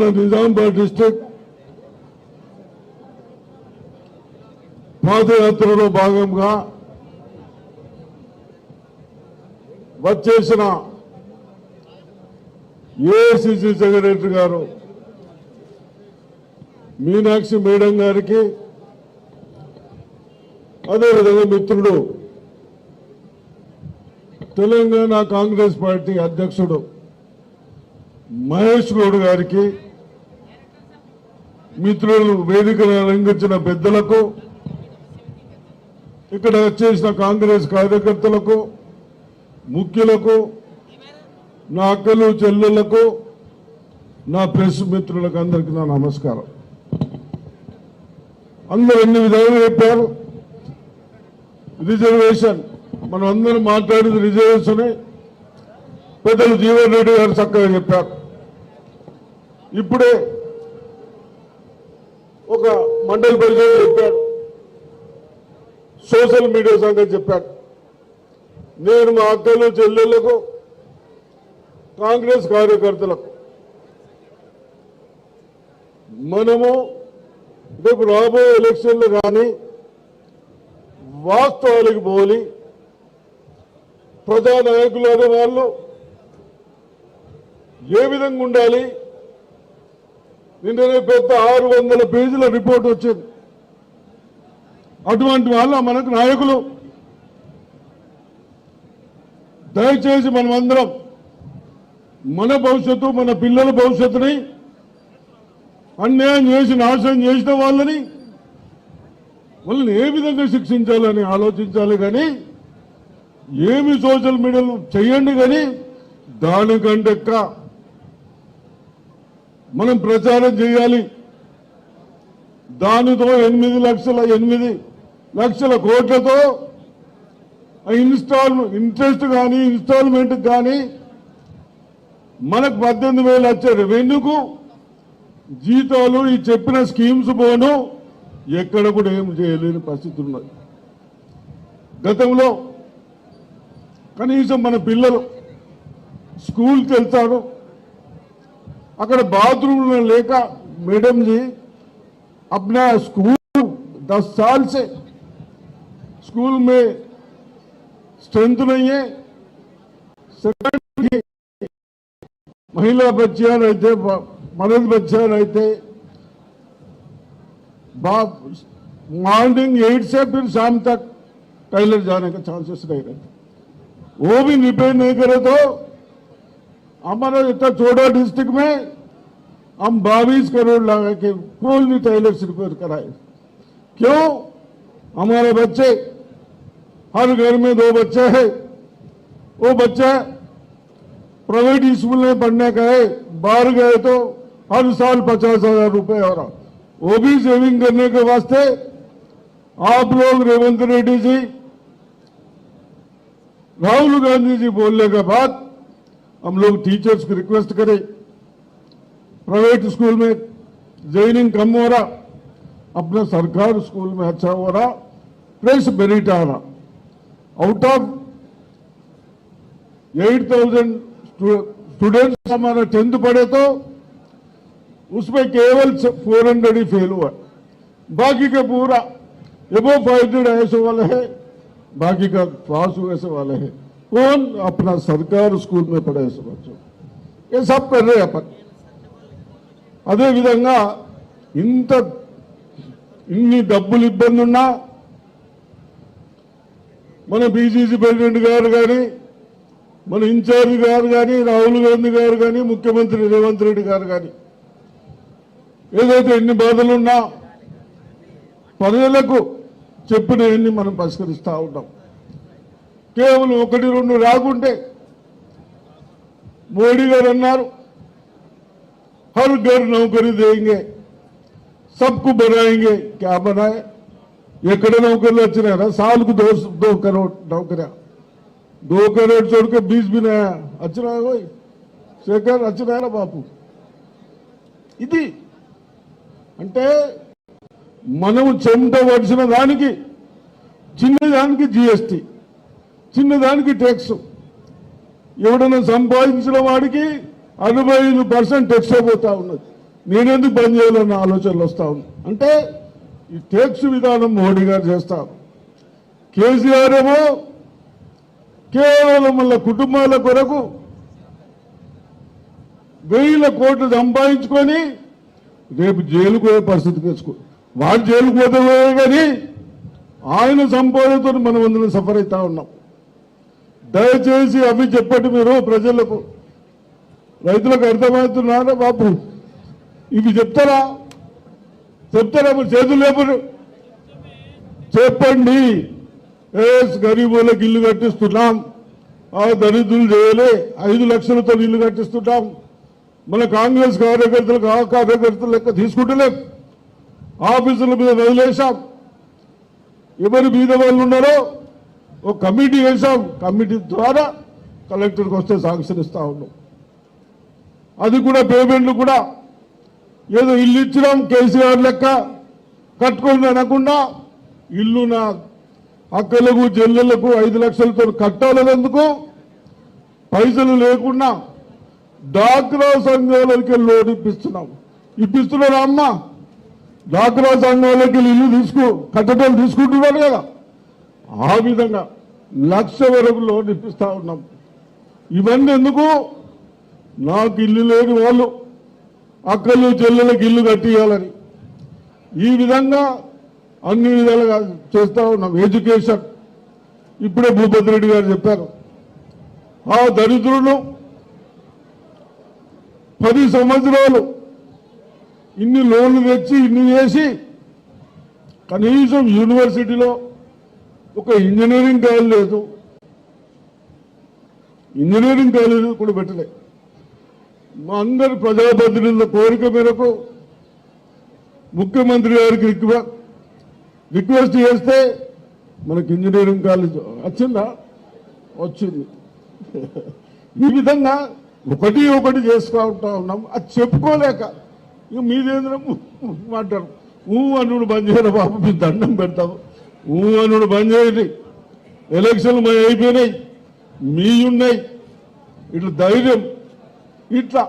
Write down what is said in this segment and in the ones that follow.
మన నిజామాబాద్ డిస్టిక్ పాదయాత్రలో భాగంగా వచ్చేసిన ఏఐసిసి సెక్రటరీ గారు మీనాక్షి మేడం గారికి అదేవిధంగా మిత్రుడు తెలంగాణ కాంగ్రెస్ పార్టీ అధ్యక్షుడు మహేష్ గౌడ్ గారికి మిత్రులు వేదికను అలంకరించిన పెద్దలకు ఇక్కడ వచ్చేసిన కాంగ్రెస్ కార్యకర్తలకు ముఖ్యులకు నా అక్కలు చెల్లెళ్ళకు నా ప్రెస్ మిత్రులకు అందరికీ నా నమస్కారం. అందరూ ఎన్ని విధాలు చెప్పారు? రిజర్వేషన్. మనం అందరం మాట్లాడేది రిజర్వేషన్. పెద్దలు జీవన్ రెడ్డి గారు చక్కగా చెప్పారు. ఇప్పుడే ఒక మండలి పరిచయం చెప్పాడు సోషల్ మీడియా సంగతి చెప్పాడు నేను మా అక్కలు చెల్లెళ్ళకు కాంగ్రెస్ కార్యకర్తలకు మనము రేపు రాబోయే ఎలక్షన్లు కానీ వాస్తవాలకు పోలి ప్రజా నాయకులు అనే వాళ్ళు ఏ విధంగా ఉండాలి? నిన్ననే పెద్ద ఆరు వందల పేజీల రిపోర్ట్ వచ్చింది. అటువంటి వాళ్ళ మనకు నాయకులు. దయచేసి మనమందరం మన భవిష్యత్తు మన పిల్లల భవిష్యత్తుని అన్యాయం చేసి నాశనం చేసిన వాళ్ళని వాళ్ళని ఏ విధంగా శిక్షించాలని ఆలోచించాలి కానీ ఏమి సోషల్ మీడియాలో చేయండి కానీ దానికంటే మనం ప్రచారం చేయాలి. దానితో ఎనిమిది లక్షల ఎనిమిది లక్షల కోట్లతో ఇన్స్టాల్ ఇంట్రెస్ట్ కానీ ఇన్స్టాల్మెంట్ కానీ మనకు పద్దెనిమిది వేలు వచ్చే రెవెన్యూకు జీతాలు ఈ చెప్పిన స్కీమ్స్ పోను. ఎక్కడ కూడా ఏం చేయలేని పరిస్థితి ఉన్నది. గతంలో కనీసం మన పిల్లలు స్కూల్కి వెళ్తారు. అక్కడ బాత్రూమ్ లేక మేడం जी अपना स्कूल दस साल से स्कूल में स्ट्रेंथ नहीं है सेकंड महिला बच्चियां रहते ब- मर्द बच्चियां रहते बाप मॉर्निंग एट से फिर शाम तक टॉयलेट जाने का चांसेस नहीं रहते वो भी रिपेयर नहीं करे तो हमारा इतना छोटा डिस्ट्रिक्ट में हम बाईस करोड़ लगा के कोई नहीं टॉयलेट रिपेयर कराए। क्यों? हमारे बच्चे, हर घर में दो बच्चे हैं। वो बच्चा प्राइवेट स्कूल में पढ़ने है बाहर गए तो हर साल पचास हज़ार रुपए हो रहा। वो भी सेविंग करने के वास्ते आप लोग रेवंत रेड्डी जी, राहुल गांधी जी बोलने के बाद हम लोग टीचर्स को रिक्वेस्ट करें। प्राइवेट स्कूल में ज्वाइनिंग कम हो रहा, अपना सरकार स्कूल में अच्छा हो रहा प्लस मेरिट आ रहा। Out of eight thousand students हमारा टेंथ पढ़े तो उसमें केवल फोर हंड्रेड ही फेल हुआ। बाकी का पूरा एबो फाइव हंड्रेड ऐसे वाले हैं, बाकी का पास हुए ऐसे वाले हैं। कौन अपना सरकार स्कूल में पढ़े ऐसे बच्चों ये सब कर रहे हैं अपन అదే విధంగా ఇంత ఇన్ని డబ్బులు ఇబ్బంది ఉన్నా మన బీసీసీ ప్రెసిడెంట్ గారు కానీ మన ఇన్ఛార్జ్ గారు కానీ రాహుల్ గాంధీ గారు కానీ ముఖ్యమంత్రి రేవంత్ రెడ్డి గారు కానీ ఏదైతే ఎన్ని బాధలున్నా ప్రజలకు చెప్పినవన్నీ మనం పరిష్కరిస్తూ ఉంటాం కేవలం ఒకటి రెండు రాకుంటే మోడీ గారు అన్నారు హర్ ఘర్ నౌకరీ దేయంగే సబ్కు బనాయింగే క్యా బనాయ? ఎక్కడ నౌకర్లు వచ్చినాయా సాల్కు దోస్ దో కరోడ్ నౌకరా? దో కరోడ్ చోడుక బీస్ బినాయా? వచ్చినాయో శేఖర్ అచ్చినాయరా బాపు? ఇది అంటే మనం చెమట పడిచిన దానికి చిన్నదానికి జిఎస్టీ చిన్నదానికి ట్యాక్స్ ఎవడన్నా సంపాదించిన వాడికి అరవై ఐదు పర్సెంట్ టెక్స్ అయిపోతా ఉన్నది. నేనెందుకు బంద్ చేయాలన్న ఆలోచనలు వస్తా ఉంది అంటే ఈ ట్యాక్స్ విధానం మోడీ గారు చేస్తారు. కేసీఆర్ ఏమో కేవలం వాళ్ళ కుటుంబాల కొరకు వేల కోట్లు సంపాదించుకొని రేపు జైలుకు పోయే పరిస్థితి తెచ్చుకో వాడు జైలుకు పోతే కానీ ఆయన సంపాదనతో మనం అందులో సఫర్ అవుతా ఉన్నాం. దయచేసి అవి చెప్పండి మీరు ప్రజలకు. రైతులకు అర్థమవుతున్నారా బాబు? ఇవి చెప్తారా? చెప్తారా? మీరు చేతులు లేపరు చెప్పండి. ఏస్ గరీబులకు ఇల్లు కట్టిస్తున్నాం. ఆ దరిద్రులు చేయలే. ఐదు లక్షలతో ఇల్లు కట్టిస్తున్నాం. మన కాంగ్రెస్ కార్యకర్తలకు ఆ కార్యకర్తలు లెక్క తీసుకుంటలేం. ఆఫీసుల మీద వదిలేశాం. ఎవరి మీద వాళ్ళు ఉన్నారో ఒక కమిటీ వేశాం. కమిటీ ద్వారా కలెక్టర్కి వస్తే శాంక్షన్ ఇస్తా ఉన్నాం. అది కూడా పేమెంట్లు కూడా ఏదో ఇల్లు ఇచ్చినాం కేసీఆర్ లెక్క కట్టుకొని అనకుండా ఇల్లు నా అక్కలకు చెల్లెళ్ళకు ఐదు లక్షలతో కట్టాలనేందుకు పైసలు లేకుండా డాక్రా సంఘాలకి లోన్ ఇప్పిస్తున్నాం. ఇప్పిస్తున్నారా అమ్మ? డాక్రా సంఘాలకి ఇల్లు తీసుకు కట్టడం తీసుకుంటున్నారు కదా. ఆ విధంగా లక్ష వరకు లోన్ ఇప్పిస్తూ ఉన్నాం. ఇవన్నీ ఎందుకు? నాకు ఇల్లు లేని వాళ్ళు అక్కలు చెల్లెలకు ఇల్లు కట్టియాలని. ఈ విధంగా అన్ని విధాలుగా చేస్తా ఉన్నాం. ఎడ్యుకేషన్. ఇప్పుడే భూపతి రెడ్డి గారు చెప్పారు. ఆ దరిద్రులు పది సంవత్సరాలు ఇన్ని లోన్లు తెచ్చి ఇన్ని చేసి కనీసం యూనివర్సిటీలో ఒక ఇంజనీరింగ్ కాలేజ్ లేదు. ఇంజనీరింగ్ కాలేజ్ కూడా పెట్టలే. మా అందరి ప్రజాప్రతినిధుల కోరిక మేరకు ముఖ్యమంత్రి గారికి రిక్వె- రిక్వెస్ట్ చేస్తే మనకి ఇంజనీరింగ్ కాలేజ్ వచ్చిందా? వచ్చింది. ఈ విధంగా ఒకటి ఒకటి చేసుకుంటా ఉన్నాం. అది చెప్పుకోలేక ఇక మీదేంద్ర మాట్లాడు ఊ అనుడు బంద్ చేయరు బాబు మీ దండం పెడతాము. ఊ బంద్ చేయండి ఎలక్షన్లు మరి అయిపోయినాయి. మీయున్నాయి. ఇట్లా ధైర్యం. ఇట్లా.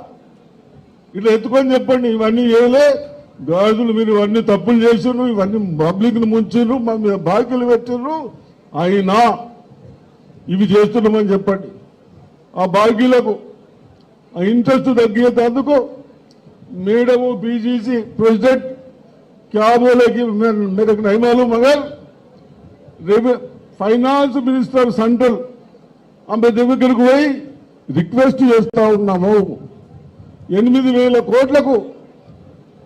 ఇట్లా ఎత్తుకొని చెప్పండి. ఇవన్నీ చేయలే. గాజులు మీరు ఇవన్నీ తప్పులు చేసిర్రు ఇవన్నీ పబ్లిక్ను ముంచు మా మీద బాకీలు పెట్టిర్రు అయినా ఇవి చేస్తున్నామని చెప్పండి. ఆ బాకీలకు ఇంట్రెస్ట్ తగ్గేటందుకు మేడము బీజీసీ ప్రెసిడెంట్ క్యాబోలకి మీద నైమాలు మగారు ఫైనాన్స్ మినిస్టర్ సెంట్రల్ ఆమె దగ్గరకు పోయి రిక్వెస్ట్ చేస్తా ఉన్నాము. ఎనిమిది వేల కోట్లకు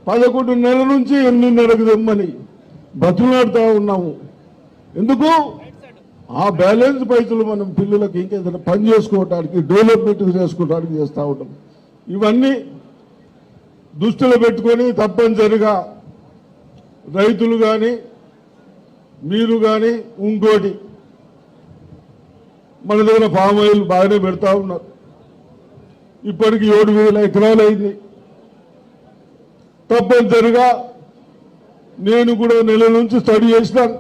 పదకొండు నెలల నుంచి ఎనిమిదిన్నరకు తెమ్మని బతులాడుతూ ఉన్నాము. ఎందుకు? ఆ బ్యాలెన్స్ పైసలు మనం పిల్లలకి ఇంకేదైనా పని చేసుకోవటానికి డెవలప్మెంట్ చేసుకోవడానికి చేస్తూ ఉంటాం ఇవన్నీ దృష్టిలో పెట్టుకొని తప్పనిసరిగా రైతులు కానీ మీరు కానీ ఇంకోటి మన దగ్గర పామ్ ఆయిల్ బాగానే పెడతా ఉన్నారు. ఇప్పటికి ఏడు వేల ఎకరాలు అయింది. తప్పనిసరిగా నేను కూడా నెల నుంచి స్టడీ చేసినాను.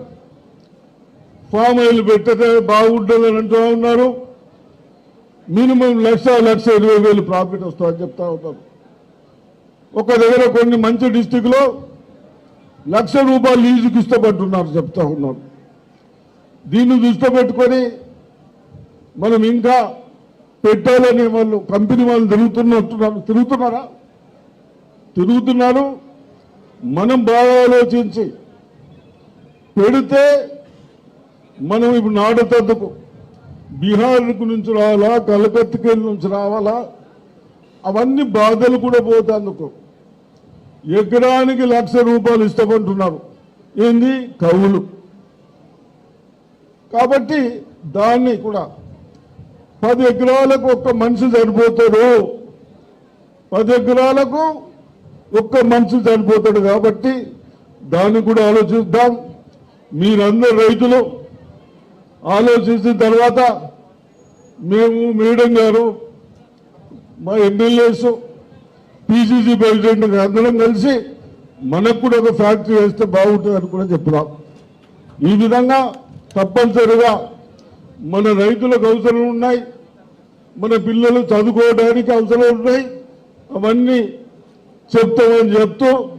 ఫామ్ ఆయిల్ పెట్టతే బాగుంటుందని అంటూ ఉన్నారు. మినిమం లక్ష లక్ష ఇరవై వేలు ప్రాఫిట్ వస్తుందని చెప్తా ఉంటారు ఒక దగ్గర కొన్ని మంచి డిస్టిక్లో లక్ష రూపాయలు లీజుకి ఇష్టపడుతున్నారు చెప్తా ఉన్నారు దీన్ని దృష్టి పెట్టుకొని మనం ఇంకా పెట్టాలనే వాళ్ళు కంపెనీ వాళ్ళు తిరుగుతున్నట్టున్నారు తిరుగుతున్నారా? తిరుగుతున్నారు. మనం బాగా ఆలోచించి పెడితే మనం ఇప్పుడు నాడతద్దుకు బీహార్ నుంచి రావాలా కలకత్తికి నుంచి రావాలా? అవన్నీ బాధలు కూడా పోతాందుకు ఎకరానికి లక్ష రూపాయలు ఇష్టపడుతున్నారు ఏంది? కవులు కాబట్టి దాన్ని కూడా పది ఎకరాలకు ఒక్క మనిషి సరిపోతాడు పది ఎకరాలకు ఒక్క మనిషి సరిపోతాడు కాబట్టి దాన్ని కూడా ఆలోచిద్దాం. మీరందరు రైతులు ఆలోచించిన తర్వాత మేము మేడం గారు మా ఎమ్మెల్యేసు పిసిసి ప్రెసిడెంట్ అందరం కలిసి మనకు కూడా ఒక ఫ్యాక్టరీ వేస్తే బాగుంటుందని కూడా చెప్తున్నాం. ఈ విధంగా తప్పనిసరిగా మన రైతులకు అవసరం ఉన్నాయి. మన పిల్లలు చదువుకోవడానికి అవసరం ఉన్నాయి. అవన్నీ చెప్తామని చెప్తూ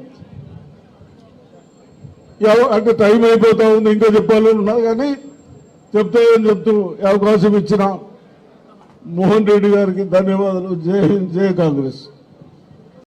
ఎవ- అంటే టైం అయిపోతా ఉంది ఇంకా చెప్పాలని ఉన్నా కానీ చెప్తామని చెప్తూ అవకాశం ఇచ్చిన మోహన్ రెడ్డి గారికి ధన్యవాదాలు. జై జై కాంగ్రెస్.